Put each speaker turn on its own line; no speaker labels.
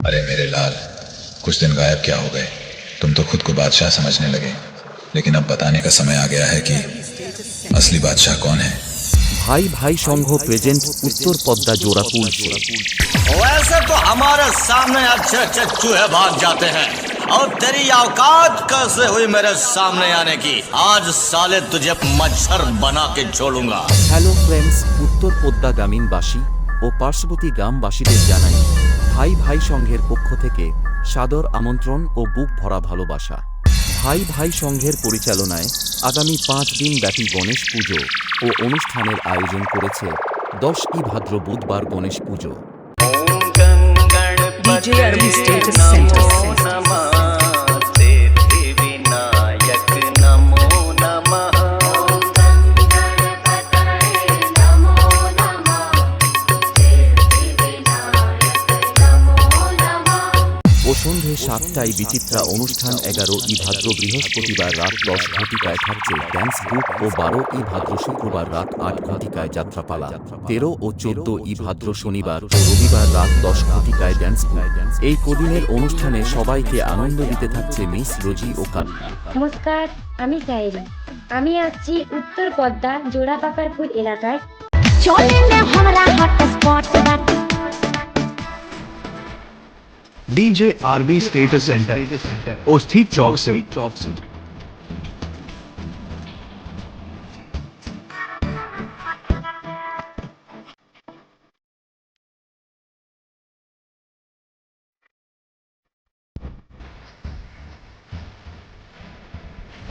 अरे मेरे लाल कुछ दिन गायब क्या हो गए तुम तो खुद को बादशाह समझने लगे लेकिन अब बताने का समय आ गया है कि असली बादशाह कौन है
ভাই ভাই সংঘ প্রেজেন্ট উত্তর পদ্মা জোড়াপুল শো
वैसे तो हमारे सामने अच्छे अच्छे चूहे भाग जाते हैं और तेरी औकात कैसे हुई मेरे सामने आने की आज साले तुझे मच्छर बना के छोड़ूंगा
হ্যালো ফ্রেন্ডস উত্তর পদ্মা গ্রামীণবাসী ও পার্শ্ববর্তী গ্রামবাসীদের জানাই ভাই ভাই সংঘের পক্ষ থেকে সাদর আমন্ত্রণ ও বুক ভরা ভালোবাসা। ভাই ভাই সংঘের পরিচালনায় আগামী পাঁচ দিন ব্যাপী গণেশ পুজো ও অনুষ্ঠানের আয়োজন করেছে দশই ভাদ্র বুধবার গণেশ পুজো। সন্ধে সাতটায় বিচিত্রা অনুষ্ঠান এগারো ই ভাদ্র বৃহস্পতিবার রাত দশ ঘটিকায় থাকছে ড্যান্স গ্রুপ ও বারো ই ভাদ্র শুক্রবার রাত আট ঘটিকায় যাত্রাপালা। তেরো ও চোদ্দ ই ভাদ্র শনিবার ও রবিবার রাত দশ ঘটিকায় ড্যান্স গ্রুপ এই কদিনের অনুষ্ঠানে সবাইকে আনন্দ দিতে থাকছে মিস রোজি ও কাল
নমস্কার আমি সাইরি আমি আছি উত্তর পদ্মা জোড়াপাকারপুর এলাকায়।
চলেন না hot spot
DJ RB status center ओस्थी चौक से।